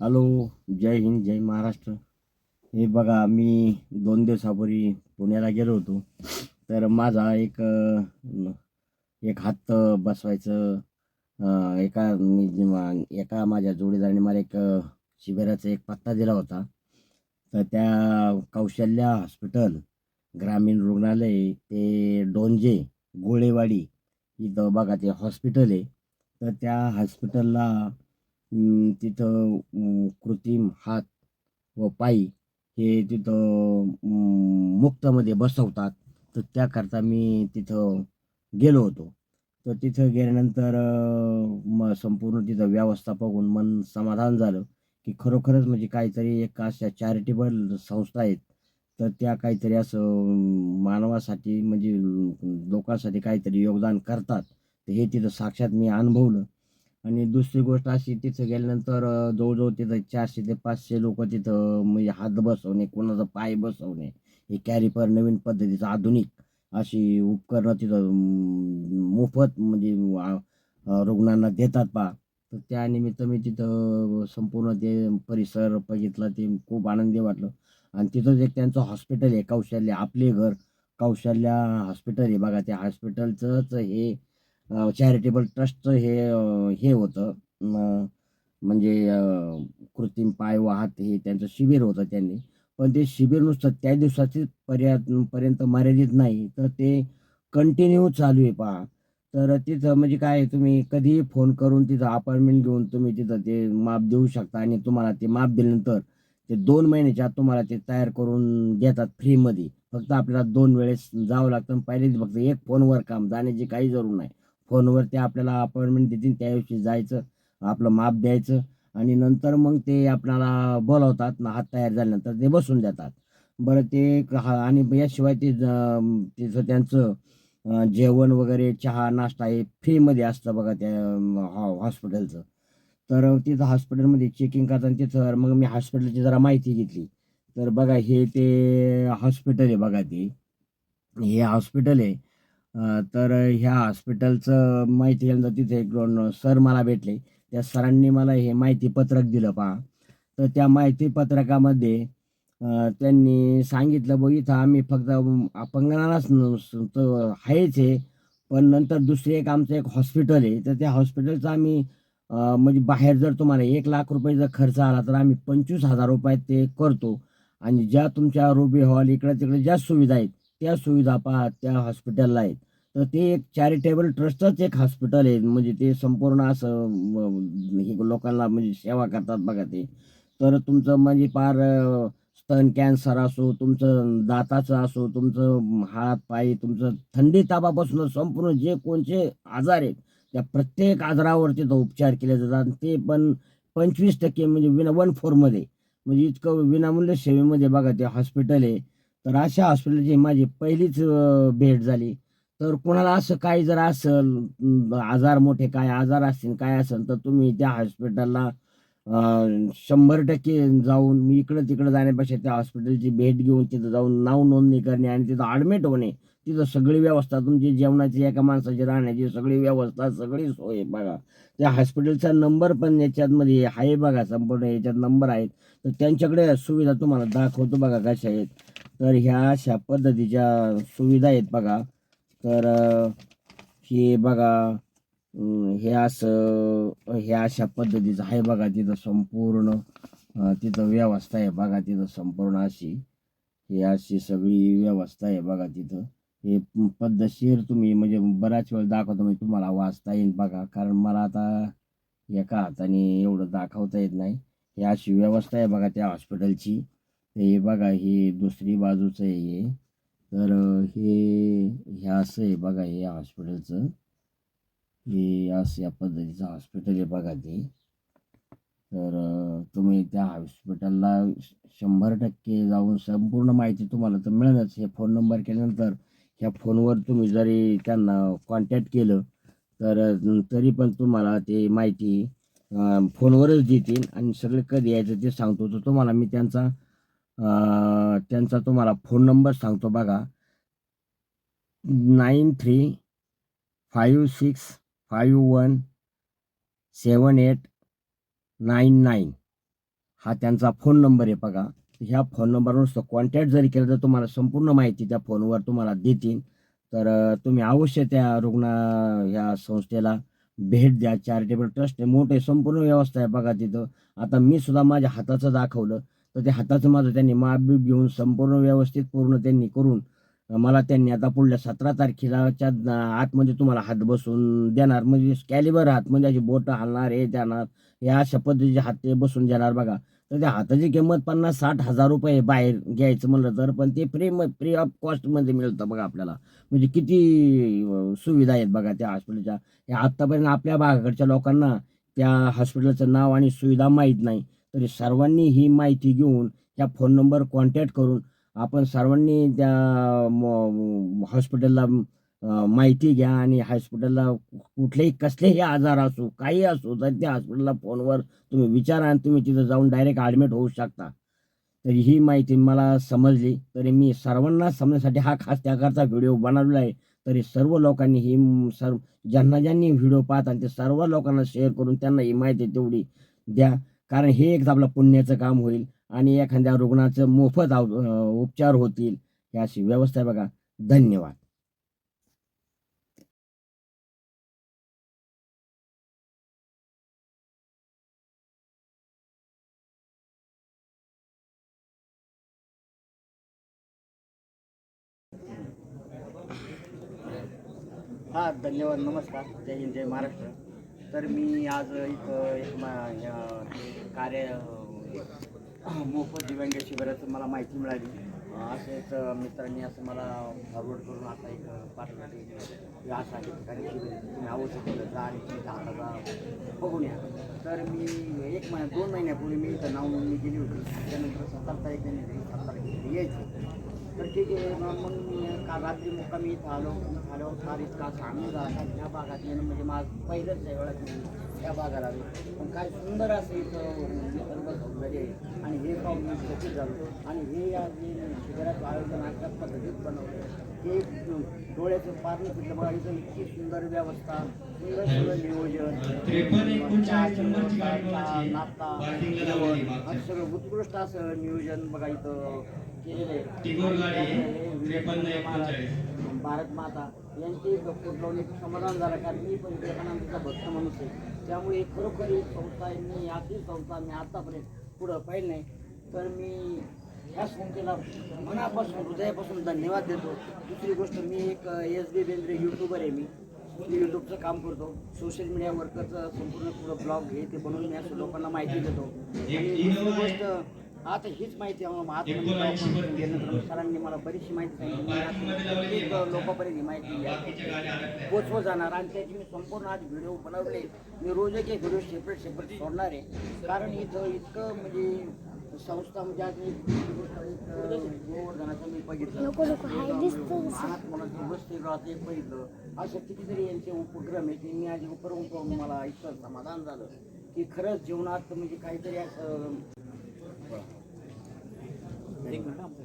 Hello जय हिंद जय महाराष्ट्र. हे बघा मी दोन दिवसापूर्वी पुण्याला गेलो होतो. तर माझा एक एक हात बसवायचं एका मी एका माझ्या जोडीदाराने मला एक शिबिराचा एक पत्ता दिला होता. तर त्या कौशल्या हॉस्पिटल ग्रामीण रुग्णालय ते डोंजे गोळेवाडी इथं बघा ते हॉस्पिटल आहे. तर त्या हॉस्पिटलला तिथं कृत्रिम हात व पायी हे तिथं मुक्तमध्ये बसवतात. तर त्याकरता मी तिथं गेलो होतो. तर तिथं गेल्यानंतर म संपूर्ण तिथं व्यवस्था बघून मन समाधान झालं की खरोखरच म्हणजे काहीतरी एक अशा चॅरिटेबल संस्था आहेत. तर त्या काहीतरी असं मानवासाठी म्हणजे लोकांसाठी काहीतरी योगदान करतात. तर हे तिथं साक्षात मी अनुभवलं. आणि दुसरी गोष्ट अशी तिथं गेल्यानंतर जवळजवळ तिथं चारशे ते पाचशे लोक तिथं म्हणजे हात बसवणे कोणाचा पाय बसवणे हे कॅरिपर नवीन पद्धतीचं आधुनिक अशी उपकरणं तिथं मोफत म्हणजे रुग्णांना देतात पा तर त्यानिमित्त मी तिथं संपूर्ण ते परिसर बघितला ते खूप आनंदी वाटलं. आणि तिथंच एक त्यांचं हॉस्पिटल आहे कौशल्य आपले घर. कौशल्या हॉस्पिटल आहे बघा त्या हॉस्पिटलचंच हे चॅरिटेबल ट्रस्टचं हे हे होतं. म्हणजे कृत्रिम पाय वाहत हे त्यांचं शिबिर होतं त्यांनी. पण ते शिबिर नुसतं त्या दिवसाची पर्या पर्यंत मर्यादित नाही. तर ते कंटिन्यू चालू आहे पहा. तर तिथं म्हणजे काय तुम्ही कधीही फोन करून तिथं अपॉइंटमेंट घेऊन तुम्ही तिथं ते माप देऊ शकता आणि तुम्हाला ते माप दिल्यानंतर ते दोन महिन्याच्या आत तुम्हाला ते तयार करून देतात फ्रीमध्ये फक्त आपल्याला दोन वेळेस जावं लागतं आणि पहिले फक्त एक फोनवर काम जाण्याची काही जरूर नाही. फोनवर ते आपल्याला अपॉइंटमेंट देतील त्या दिवशी जायचं आपलं माप द्यायचं. आणि नंतर मग ते आपणाला बोलवतात ना हात तयार झाल्यानंतर ते बसून देतात बरं ते क- हा आणि याशिवाय ते ज- तिथं त्यांचं जेवण वगैरे चहा नाश्ता हे फ्रीमध्ये असतं बघा त्या हॉ- हॉस्पिटलचं. तर तिथं हॉस्पिटलमध्ये चेकिंग करताना तिथं मग मी हॉस्पिटलची जरा माहिती घेतली. तर बघा हे ते हॉस्पिटल आहे बघा ते. हे हॉस्पिटल आहे. तर ह्या हॉस्पिटलचं माहिती घेतलं तिथे एक दोन सर मला भेटले. त्या सरांनी मला हे माहितीपत्रक दिलं पहा. तर त्या माहितीपत्रकामध्ये त्यांनी सांगितलं बघ इथं आम्ही फक्त अपंगणालाच तर आहेच आहे पण नंतर दुसरे एक आमचं एक हॉस्पिटल आहे. तर त्या हॉस्पिटलचं आम्ही म्हणजे बाहेर जर तुम्हाला एक लाख रुपये जर खर्च आला तर आम्ही पंचवीस हजार रुपयात ते करतो. आणि ज्या तुमच्या रुबी हॉल इकडं तिकडे ज्या सुविधा आहेत त्या सुविधा पहा त्या हॉस्पिटलला आहेत. तर ते एक चॅरिटेबल ट्रस्टच एक हॉस्पिटल आहे. म्हणजे ते संपूर्ण असं हे लोकांना म्हणजे सेवा करतात बघा ते. तर तुमचं म्हणजे फार स्तन कॅन्सर असो तुमचं दाताचं असो तुमचं हात पाय तुमचं थंडी तापापासून संपूर्ण जे कोणते आजार आहेत त्या प्रत्येक आजारावर तिथं उपचार केले जातात. आणि ते पण पंचवीस टक्के म्हणजे विना वन फोरमध्ये म्हणजे इतकं विनामूल्य सेवेमध्ये बघा ते हॉस्पिटल आहे. तर अशा हॉस्पिटलची माझी पहिलीच भेट झाली. तर कोणाला असं काही जर असेल आजार मोठे काय आजार असतील काय असेल तर तुम्ही त्या हॉस्पिटलला शंभर टक्के जाऊन मी इकडं तिकडं जाण्यापेक्षा त्या हॉस्पिटलची भेट घेऊन तिथं जाऊन नाव नोंदणी करणे आणि तिथं ॲडमिट होणे तिथं सगळी व्यवस्था तुमची जेवणाची एका माणसाची राहण्याची सगळी व्यवस्था सगळी सोय बघा. त्या हॉस्पिटलचा नंबर पण याच्यातमध्ये आहे बघा संपूर्ण याच्यात नंबर आहेत. तर त्यांच्याकडे सुविधा तुम्हाला दाखवतो बघा कशा आहेत. तर ह्या अशा पद्धतीच्या सुविधा आहेत बघा. तर हे बघा हे असं हे अशा पद्धतीचं आहे बघा तिथं संपूर्ण तिथं व्यवस्था आहे बघा तिथं संपूर्ण अशी. हे अशी सगळी व्यवस्था आहे बघा तिथं. हे पद्धतशीर तुम्ही म्हणजे बऱ्याच वेळ दाखवतो म्हणजे तुम्हाला वाचता येईल बघा. कारण मला आता एका हाताने एवढं दाखवता येत नाही. ही अशी व्यवस्था आहे बघा त्या हॉस्पिटलची हे बघा ही दुसरी बाजूचं आहे हे. तर हे हे असं आहे बघा हे हॉस्पिटलचं हे असं या पद्धतीचं हॉस्पिटल आहे बघा ते. तर तुम्ही त्या हॉस्पिटलला श- शंभर टक्के जाऊन संपूर्ण माहिती तुम्हाला तर मिळेलच. हे फोन नंबर केल्यानंतर ह्या फोनवर तुम्ही जरी त्यांना कॉन्टॅक्ट केलं तर तरी पण तुम्हाला ते माहिती फोनवरच देतील. आणि सगळे कधी यायचं ते सांगतो. तर तुम्हाला मी त्यांचा त्यांचा तुम्हाला फोन नंबर सांगतो बघा. Nine three five six five one seven eight nine nine हा त्यांचा फोन नंबर आहे बघा. ह्या फोन नंबरवर कॉन्टॅक्ट जरी केलं तर तुम्हाला संपूर्ण माहिती त्या फोनवर तुम्हाला देतील. तर तुम्ही अवश्य त्या रुग्ण ह्या संस्थेला भेट द्या. चॅरिटेबल ट्रस्ट आहे मोठे संपूर्ण व्यवस्था आहे बघा तिथं. आता मी सुद्धा माझ्या हाताचं दाखवलं. तर ते हाताचं माझं त्यांनी माप घेऊन संपूर्ण व्यवस्थित पूर्ण त्यांनी करून मला त्यांनी आता पुढल्या सतरा तारखेलाच्या आतमध्ये तुम्हाला हात बसून देणार. म्हणजे कॅलिबर हात म्हणजे अशी बोटं हलणार हे देणार या अशा पद्धतीचे हात ते बसून देणार बघा. तर त्या हाताची किंमत पन्नास साठ हजार रुपये बाहेर घ्यायचं म्हणलं तर पण ते फ्री फ्री ऑफ कॉस्टमध्ये मिळतं बघा आपल्याला. म्हणजे किती सुविधा आहेत बघा त्या हॉस्पिटलच्या या आत्तापर्यंत आपल्या भागाकडच्या लोकांना त्या हॉस्पिटलचं नाव आणि सुविधा माहीत नाही. तरी सर्वांनी ही माहिती घेऊन त्या फोन नंबर कॉन्टॅक्ट करून आपण सर्वांनी त्या हॉस्पिटलला माहिती घ्या आणि हॉस्पिटलला कुठलेही कसलेही आजार असो काही असो तर त्या हॉस्पिटलला फोनवर तुम्ही विचारा आणि तुम्ही तिथं जाऊन डायरेक्ट ॲडमिट होऊ शकता. तर ही माहिती मला समजली. तरी मी सर्वांना समजण्यासाठी हा खास त्याकरता व्हिडिओ बनवला आहे. तरी सर्व लोकांनी ही सर्व ज्यांना ज्यांनी व्हिडिओ पाहतात ते सर्व लोकांना शेअर करून त्यांना ही माहिती तेवढी द्या. कारण हे एक आपलं पुण्याचं काम होईल आणि एखाद्या रुग्णाचं मोफत उपचार होतील ही अशी व्यवस्था आहे बघा. धन्यवाद. हा धन्यवाद. नमस्कार. जय हिंद जय महाराष्ट्र. तर मी आज इथं एक मा कार्य मोफत दिव्यांग शिबिराचं मला माहिती मिळाली. असेच मित्रांनी असं मला फॉरवर्ड करून आता एक पाठवलं की या अशा ठिकाणी शिबिर तुम्ही आवश्यक जा आणि तुमच्या हाताचा बघून या. तर मी एक महिना दोन महिन्यापूर्वी मी इथं नाव नोंदणी केली होती. त्यानंतर सत्तर तारीख त्यांनी सत्तर तारीख यायचं. तर ठीक आहे मग मग मी काल रात्री मुक्कामी इथं आलो फार इतका आनंद झाला. ह्या भागात येणं म्हणजे माझं पहिलंच मी ह्या भागाला पण काय सुंदर असं इथं निसर्ग सौंदर्य आहे. आणि हे पाहून मी चकित झालो. आणि हे या जे शिबिराचं आयोजन अशा पद्धतीत बनवलं हे डोळ्याचं पार नाही फिरलं बघा इथं इतकी सुंदर व्यवस्था सुंदर सुंदर नियोजन. असं सगळं उत्कृष्ट असं नियोजन बघा इथं केलेलं आहे टिगोर गाडी त्रेपन्न एकोणचाळीस. भारत माता यांची एक समाधान झालं कारण मी पण विवेकानंदचा भक्त माणूस आहे. त्यामुळे खरोखर ही संस्था आहे. मी अशी संस्था मी आतापर्यंत पुढं पाहिलं नाही. तर मी ह्या संस्थेला मनापासून हृदयापासून धन्यवाद देतो. दुसरी गोष्ट मी एक एस बी बेंद्रे यूट्यूबर आहे मी. मी यूट्यूबचं काम करतो. सोशल मीडिया वर्करचं संपूर्ण पुढं ब्लॉग हे ते बनवून मी असं लोकांना माहिती देतो. आणि दुसरी गोष्ट आता हीच माहिती सरांनी मला बरीचशी माहिती सांगितली. लोकांपर्यंत ही माहिती पोचवत जाणार आणि त्याची मी संपूर्ण आज व्हिडिओ बनवले. मी रोज एक एक व्हिडिओ सेपरेट सेपरेट सोडणार आहे. कारण इथं इतकं म्हणजे संस्था म्हणजे आज मी गोवर्धनाचं मी बघितलं. वसतिगृहात एक बघितलं. असं कितीतरी यांचे उपक्रम आहे की मी आज उपक्रम मला इतकं समाधान झालं. की खरंच जीवनात म्हणजे काहीतरी असं நீங்கள் தான்